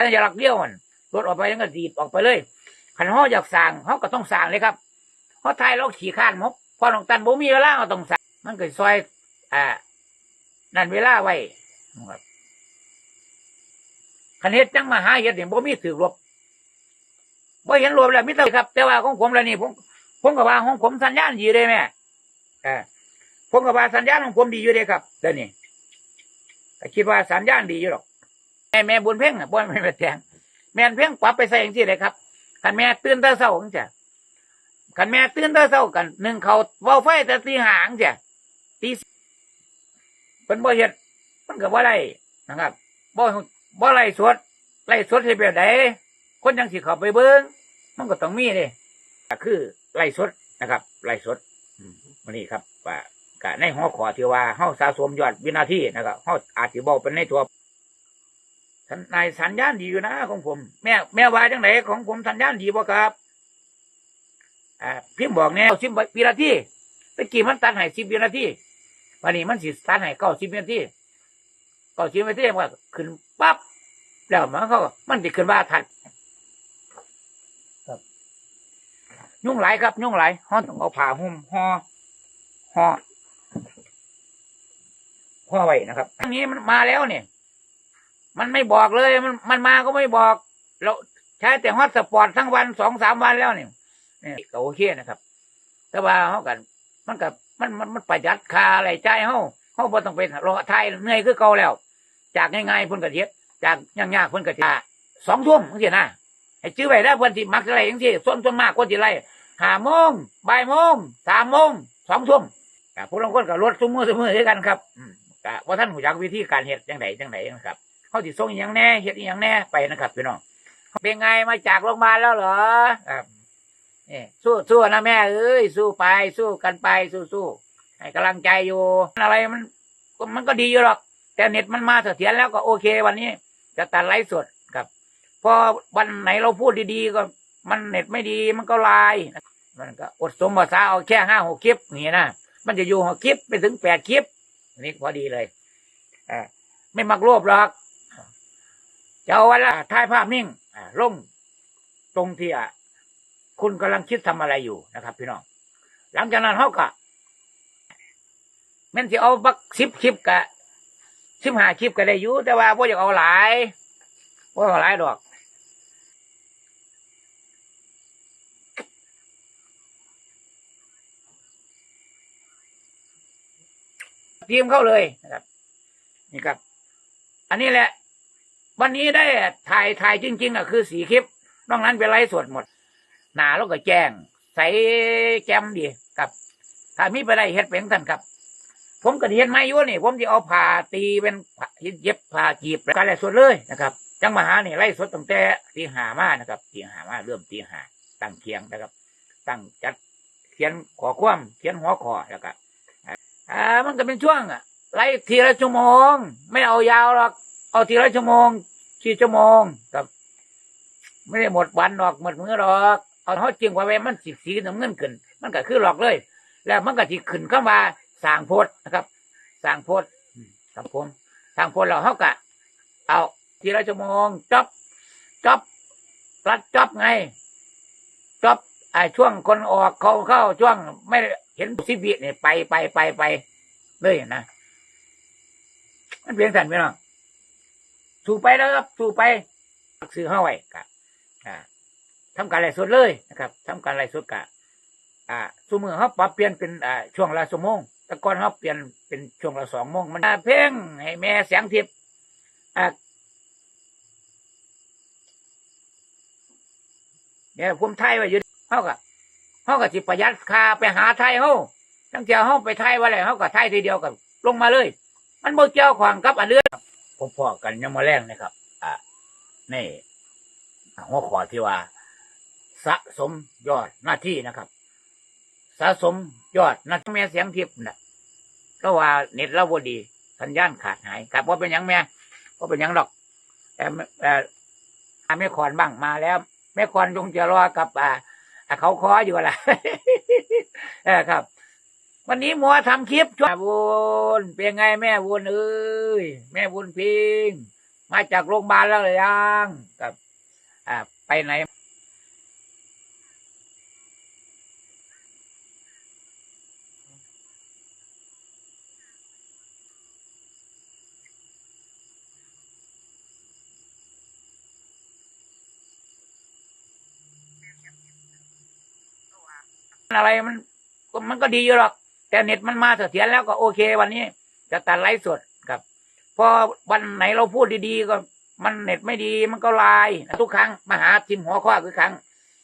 สัญลักเดียวมันรถออกไปยังก็ดีดออกไปเลยขันห้ออยากสั่งเขาก็ต้องสั่งเลยครับเพราะไทยเราขี่ข้านมกพอหลวงตันบ่มีเวลาก็ต้องสั่งมันก็ซอย อ่า นั่นเวลาไว้ครับคันเฮ็ดจังมาหาเฮ็ดนี่บ่มีถือรบบ่เห็นรวมแล้วมิตรครับ แต่ว่าของผมแล้วนี่ผมผมก็ว่าของผมสัญญาณดีเลยแม่เออผมก็ว่าสัญญาณของผมดีอยู่เลยครับเดี๋ยวนี้คิดว่าสัญญาณดีอยู่หรอก แม่แม่บุญเพ่งอะบ่แม่แม่แทงแม่นเพ่งปรับไปใส่อย่างที่เลยครับคันแม่ตื่นแต่เช้าจังจ้ะคันแม่ตื่นแต่เช้ากันหนึ่งเขาเว้าไฟแต่ตีหางจ้ะตีเพิ่นบ่เฮ็ดมันก็บ่ได้นะครับบ่บ่ไล่สดไล่สดให้แบบใดคนจังสิเขาไปเบิ่งมันก็ต้องมีเด้ก็คือไล่สดนะครับไล่สดวันนี้ครับว่ากในหัวข้อที่ว่าเฮาสะสมยอดวินาทีนะครับเฮาอาจสิบอกเป็นในตัว นายสัญญาณดีอยู่นะของผม แม่แม่ว่าจังไหนของผมสัญญาณดีบ่ครับอ่าพิมพ์บอกแนวสิบวินาทีตะกี้มันตัดให้สิบวินาทีวันนี้มันสิตัดให้เก้าสิบวินาทีเก้าสิบวินาทีมันก็ขึ้นปั๊บแล้วมันก็มันจะขึ้นว่าทันครับ ยุ่งหลายครับยุ่งหลายห่อต้องเอาผ้าหุ้มห่อห่อห่อไว้นะครับอันนี้มันมาแล้วเนี่ย มันไม่บอกเลย มันมันมาก็ไม่บอก เราใช้แต่ฮอตสปอร์ตทั้งวันสองสามวันแล้วเนี่ยนี่ก็โอเคนะครับ แต่ว่าเขากัน มันกับมันมันมันประหยัดค่าอะไรใจเขาเขาบ่ต้องไปรอไทยเหนื่อยคือเก่าแล้ว จากง่ายๆพิ่นกระเทียบจากยากๆพิ่นกระเทียบสองทุ่มจังซี่นะให้จื้อไว้ได้เพิ่อนสิมักอะไรจังซี่ส่วนส่วนมากคนสิไล่ห้าโมงบ่ายโมงสามโมงสองทุ่มผู้ลงคนก็ลดซุมือซุมือด้วยกันครับอืมก็ว่าท่านหูจักวิธีการเฮ็ดจังไดจังไดนะครับ เขาติส่งอหย่างแน่เฮ็ดอหย่างแน่ไปนะครับพี่น้องเป็นไงมาจากโรงพยาบาลแล้วเหรอครับนี่สู้สู้นะแม่เอ้ยสู้ไปสู้กันไปสู้สู้ให้กำลังใจอยู่อะไรมันมันก็ดีอยู่หรอก แต่เน็ตมันมาเสถียรแล้วก็โอเควันนี้ จะตัดไลฟ์สดครับ พอวันไหนเราพูดดีๆก็ มันเน็ตไม่ดีมันก็ลายมันก็อดสมภาษาเอาแค่ห้าหกคลิปนี่นะมันจะอยู่หกคลิปไปถึงแปดคลิปอันนี้พอดีเลยอ่าไม่มักรวบหรอก จะเอาวันละถ่ายภาพนิ่งอ่าลงตรงที่อะคุณกำลังคิดทำอะไรอยู่นะครับ พี่น้อง หลังจากนั้นเขาก็แม่นที่เอาบักสิบคลิปกะสิบห้าคลิปก็ได้อยู่แต่ว่าพ่อยากเอาหลายพ่เอาหลายดอกทียมเข้าเลยนะครับ นี่ครับ อันนี้แหละ วันนี้ได้ถ่ายถ่ายจริง ๆอะคือสีคลิปนอกนั้นเป็นไลฟ์สดหมด หนาแล้วก็แจ้ง ใส่แจมดีครับถ้ามีไปได้เฮ็ดเป็นท่านครับ ผมก็เห็นไม่ยุ่นี่ ผมจะเอาผ่าตีเป็นเย็บผ่ากีบการไล่สดเลยนะครับ จังมาหาเนี่ยไล่สดตั้งแต่ตีหามานะครับตีหามาเริ่มตีหาตั้งเคียงนะครับ ตั้งจัดเขียนขอความเขียนหัวขอแล้วก็อ่ามันก็เป็นช่วงอะไล่ทีละชั่วโมง ไม่เอายาวหรอก เอาทีละชั่วโมง สี่ชั่วโมงครับ ไม่ได้หมดวันหรอกหมดมือหรอกเอาเขาจริงว่าเวมันสีสีน้ำเงินขึ้น มันก็คือหลอกเลย แล้วมันก็ที่ขึ้นเข้ามาสางโพดนะครับสางโพดครับผมสางโพดเราเขากะเอาทีละชั่วโมงจบจบรัดจบไงจบไอ้ช่วงคนออกเขาเข้าช่วงไม่เห็นสิบวิเนี่ยไปไปไปไปเลยนะมันเพียงสันไปน้อง สู่ไปแล้วครับสู่ไปซื้อเข้าไว้กะอ่าทำการไล่สดเลยนะครับทำการไล่สดกะอ่าสมือเขาปรับเปลี่ยนเป็นอ่าช่วงละชั่วโมงแต่ก่อนเขาเปลี่ยนเป็นช่วงละสองโมงมันเพลงให้แม่เสียงทิพย์อ่าเนี่ยผมไทยไว้อยู่เขาก็เขาก็จิประหยัดคาไปหาไทยเขาตั้งแต่เขาไปไทยว่าอะไรเขาก็ไทยทีเดียวกับลงมาเลย มันโมเจ้าขวางกับอันเรื่องผม พอๆกันยังมาแรงนะครับ อ่านี่หัวข้อที่ว่า สะสมยอดหน้าที่นะครับ สะสมยอดนัดแม่เสียงทิพย์นะก็ว่าเน็ตเราบดี สัญญาณขาดหายครับว่าเป็นยังแม่ว่าเป็นยังดอกแต่เอ่ออ่าแม่ขอนบ้างมาแล้ว แม่ขอนจงจะรอกับอ่าอ่าเขาคออยู่ละเออครับ วันนี้มัวทำคลิปช่วยบุญเป็นไงแม่บุญเอ้ยแม่บุญพิง มาจากโรงพยาบาลแล้วหรือยังกับอ่าไปไหนอะไรมันมันก็ดีอยู่หรอก แต่เน็ตมันมาเสถียรแล้วก็โอเค วันนี้ จะตัดไลฟ์สดครับพอวันไหนเราพูดดีๆก็มันเน็ตไม่ดีมันก็ลายทุกครั้งมาหาทิมหัวข้อคือครั้ง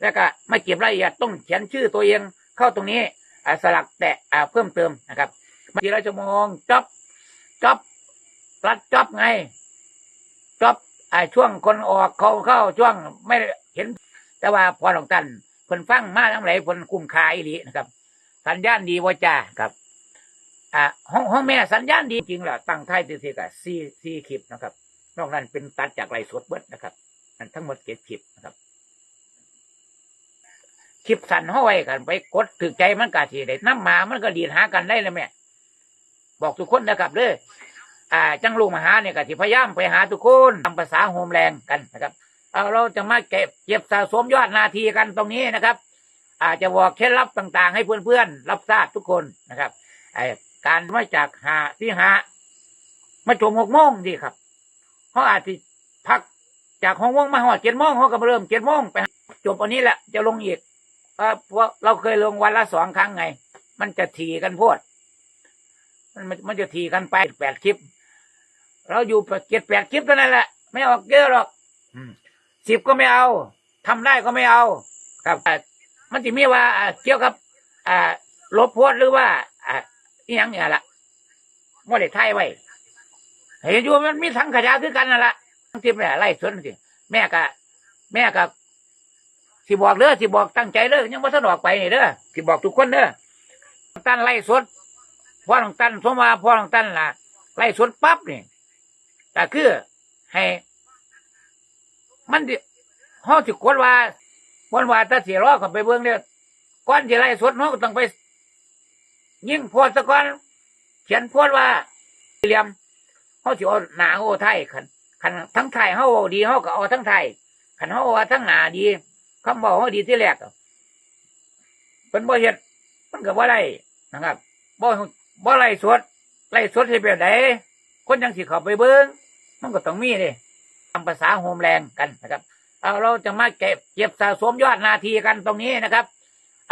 แล้วก็ไม่เก็บรายละเอียดต้องเขียนชื่อตัวเองเข้าตรงนี้อสลักแตะเพิ่มเติมนะครับมาทีละชั่วโมงจ็อบจ็อบรัดจ็อบไงจ็อบอ่าช่วงคนออกเขาเข้าช่วงไม่เห็นแต่ว่าพอหลงตันเพิ่นฟังมาทั้งหลายเพิ่นคุ้มค่าอีหลีนะครับ สัญญาณดีว่าจ้าครับ อ่าห้องห้องแม่สัญญาณดีจริงแหละตั้งท้ายตีสีกับซีซีคลิปนะครับ นอกนั้นเป็นตัดจากไลสดเบิดนะครับอันทั้งหมดเก็บคลิปนะครับคลิปสั่นห้อยกันไปกดถึกใจมันกาทีได้น้ำหมามันก็ดีหากันได้เลยแม่บอกทุกคนนะครับเด้ออ่า จังลูกมาหาเนี่ยก็สิพยายามไปหาทุกคนทำภาษาโฮมแรงกันนะครับ เอาเราจะมาเก็บเก็บสะสมยอดนาทีกันตรงนี้นะครับ อาจจะบอกเคล็ดลับต่างๆ ให้เพื่อนๆรับทราบทุกคนนะครับไอ้การมาจากหาที่หามาจมหกโมงดีครับเขาอาจจะพักจากหกโมงมาหอดเจ็ดโมงเขาก็เริ่มเจ็ดโมงไปจบอันนี้แหละจะลงอีกเอ่อเพราะเราเคยลงวันละสองครั้งไง มันจะทีกันโพดมันมันจะทีกันไปแปดคลิป เราอยู่เจ็ดแปดคลิปเท่านั้นแหละ ไม่ออกเยอะหรอกสิบก็ไม่เอาทำได้ก็ไม่เอา ครับ มันจะมีว่าอ่าเกี่ยวกับอ่าลบโพสต์หรือว่าอ่าอหยังเนี่ยละว่าได้ไทยไว้เห็นอยู่มันมีทั้งขยะคือกันนั่นละทั้งที่แม่ไล่สวนสิแม่ก็แม่ก็สิบอกเด้อสิบอกตั้งใจเด้อยังว่าสนออกไปนี่เด้อสิบอกทุกคนเด้อตั้นไล่สดพ่อของตั้นสมว่าพ่อของตั้นล่ะ ไล่สดปั๊บนี่แต่คือให้ มันดิห้องสิกดว่า วันว่าถ้าเสียรอก็ไปเบิ่งเนี่ยก่อนสิไล่สดเนาะก็ต้องไป ยิ่งโพดซะก่อน เขียนโพดว่าเหลี่ยมเขาสิเอาหนาโอ้ไทยคันคันทั้งไทยเขาดีเขาก็เอาทั้งไทยคันเขาเอาว่าทั้งหนาดีคำบอกเขาดีที่แรกเป็นบ่เฮ็ดมันก็บ่ได้นะครับบ่บ่ไล่สดไล่สดให้แบบใดคนยังสิเขาไปเบิ่งมันก็ต้องมีเด้ทำภาษาโฮมแรงกันนะครับ เอาเราจะมาเก็บเก็บสะสมยอดนาทีกันตรงนี้นะครับ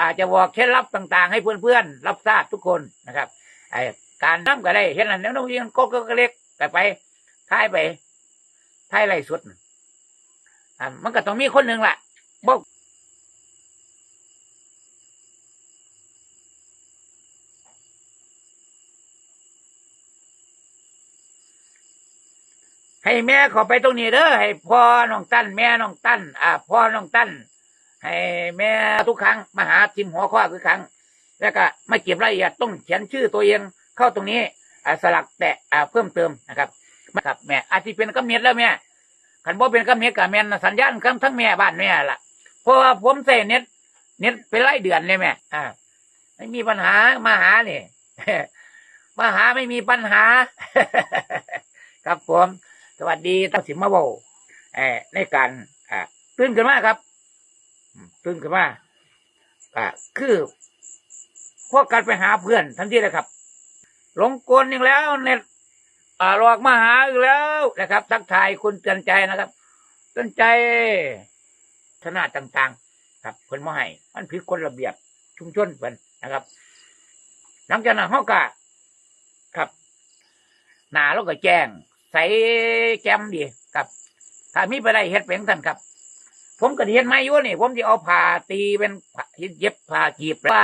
อาจจะบอกเคล็ดลับต่างๆ ให้เพื่อนๆรับทราบทุกคนนะครับไอ้การนั่ก็ได้เห็นอันนี้น้องยิงก็ก็เล็กแต่ไปท้ายไปท้ายไรสุดน่ะอ่ามันก็ต้องมีคนหนึ่งแหละ ให้แม่เขอไปตรงนี้เด้อให้พ่อน้องตั้นแม่น้องตั้นอ่าพ่อน้องตั้นให้แม่ทุกครั้งมาหาทิมหัวข้อคือครั้ง แล้วก็มาเก็บรายละเอียดต้องเขียนชื่อตัวเองเข้าตรงนี้อ่าสลักแตะอ่าเพิ่มเติมนะครับครับแม่อาจจะเป็นกำเนิดแล้วแม่ขันบ่เป็นกำเนิดกับแม่นสัญญาณคำทั้งแม่บ้านแม่ละเพราะว่าผมใส่เน็ตเน็ตเป็นรายเดือนเลยแม่อ่าไม่มีปัญหามาหาเนี่ยมาหาไม่มีปัญหา ครับผม สวัสดีตั้งสิมาโบเออในการอ่าตื่นขึ้นมาครับตื่นขึ้นมาอ่าคือพวกกันไปหาเพื่อนทันทีเลยครับ หลงกลอีกแล้วเน็ตอ่าหลอกมาหาอีกแล้วนะครับ ทักทายคุณเตือนใจนะครับเตือนใจธนาต่าง ๆ ครับเพิ่นมาให้มันผิดกฎระเบียบชุมชนเพิ่นนะครับ หลังจากนั้นเขาก็ครับหนาเราก็แจ้ง ส่แกมดีครับถ้ามีไปได้เฮ็ดเป็นท่านครับ ผมก็เห็นไม่อยู่นี่ ผมจะเอาผ่าตีเป็นเย็บผ่ากีบว่า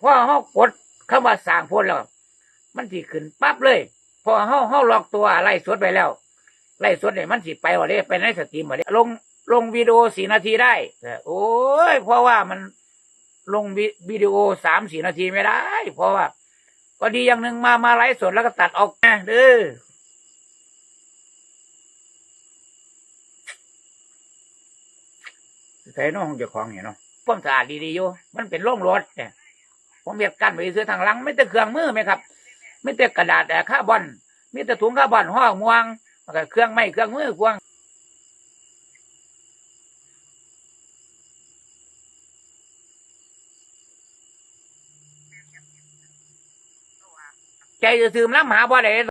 พ่อเขากดเข้ามาสร้างพ้นแล้วมันสิขึ้นปั๊บเลยพอเขาเขาล็อกตัวไล่สดไปแล้วไล่สดเนี่ยมันสิไปว่าเด้ไปในสตรีมว่าเด้ลงลงวิดีโอสี่นาทีได้โอ้ยเพราะว่ามันลงวิวิดีโอสามสี่นาทีไม่ได้ เพราะว่า ก็ดีอย่างหนึ่งมามาไลฟ์สดแล้วก็ตัดออกนะเด้อ ส่น้องของเจ้าของเนี่ยเนาะความสะอาดดีๆอยู่มันเป็นโล่งรถเนี่ยผมเรียกกันไปซื้อทางลังไม่แต่เครื่องมือไหมครับไม่แต่กระดาษแต่ข้าบอนมีแต่ถุงข้าบอนห่อม่วงเครื่องไม้เครื่องมือกวางใจจะซื้อน้ำหาบ่ได้